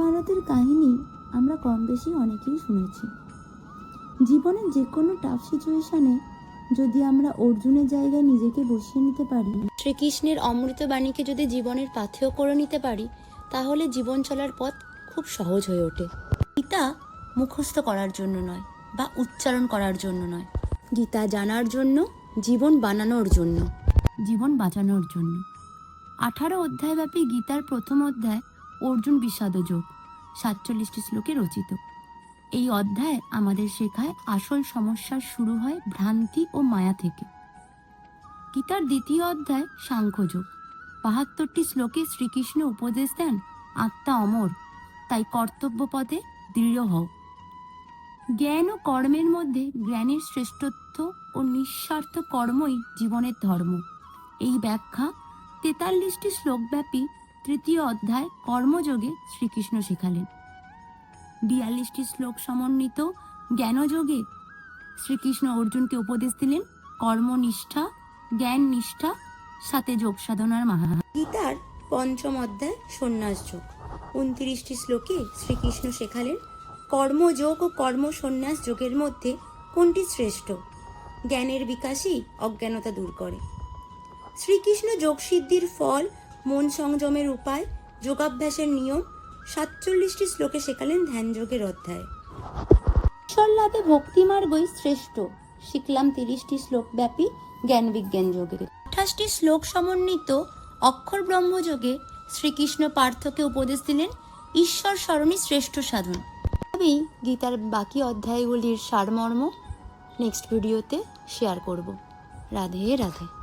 মহাভারতের কাহিনী আমরা কম বেশি অনেকেই শুনেছি। জীবনের যে কোনো টাফ সিচুয়েশনে যদি আমরা অর্জুনের জায়গায় নিজেকে বসিয়ে নিতে পারি শ্রীকৃষ্ণের অমৃতবাণীকে যদি জীবনের পাথেয় করে নিতে পারি তাহলে জীবন চলার পথ খুব সহজ হয়ে ওঠে। গীতা মুখস্থ করার জন্য নয় বা উচ্চারণ করার জন্য নয়। গীতা জানার জন্য জীবন বানানোর জন্য। জীবন বাঁচানোর জন্য। আঠারো অধ্যায়ব্যাপী গীতার প্রথম অধ্যায় অর্জুন বিষাদ যোগ, সাতচল্লিশটি শ্লোকে রচিত। এই অধ্যায় আমাদের শেখায় আসল সমস্যার শুরু হয় ভ্রান্তি ও মায়া থেকে। গীতার দ্বিতীয় অধ্যায় সাংখ্যযোগ বাহাত্তরটি শ্লোকে শ্রীকৃষ্ণ উপদেশ দেন, আত্মা অমর, তাই কর্তব্য পথে দৃঢ় হও। জ্ঞান ও কর্মের মধ্যে জ্ঞানের শ্রেষ্ঠত্ব ও নিঃস্বার্থ কর্মই জীবনের ধর্ম। এই ব্যাখ্যা তেতাল্লিশটি শ্লোকব্যাপী তৃতীয় অধ্যায়, কর্মযোগে শ্রীকৃষ্ণ শেখালেন। বিয়াল্লিশটি শ্লোক সমন্বিত জ্ঞানযোগে শ্রীকৃষ্ণ অর্জুনকে উপদেশ দিলেন, কর্মনিষ্ঠা জ্ঞান নিষ্ঠা সাথে যোগ সাধনার মাহা গীতার পঞ্চম অধ্যায়, সন্ন্যাস যোগ। উনত্রিশটি শ্লোকে শ্রীকৃষ্ণ শেখালেন, কর্মযোগ ও কর্ম সন্ন্যাস যোগের মধ্যে কোনটি শ্রেষ্ঠ? জ্ঞানের বিকাশই অজ্ঞানতা দূর করে। শ্রীকৃষ্ণ যোগসিদ্ধির ফল মন সংযমের উপায়, যোগাভ্যাসের নিয়ম, সাতচল্লিশটি শ্লোকে শেখালেন ধ্যান যোগের অধ্যায়। ঈশ্বর লাভে ভক্তি মার্গই শ্রেষ্ঠ। শিখলাম তিরিশটি শ্লোক ব্যাপী জ্ঞান বিজ্ঞান যোগে আঠাশটি শ্লোক সমন্বিত অক্ষর ব্রহ্মযোগে শ্রীকৃষ্ণ পার্থকে উপদেশ দিলেন ঈশ্বর স্মরণই শ্রেষ্ঠ সাধন। আমি গীতার বাকি অধ্যায়গুলির সারমর্ম নেক্সট ভিডিওতে শেয়ার করব। রাধে রাধে।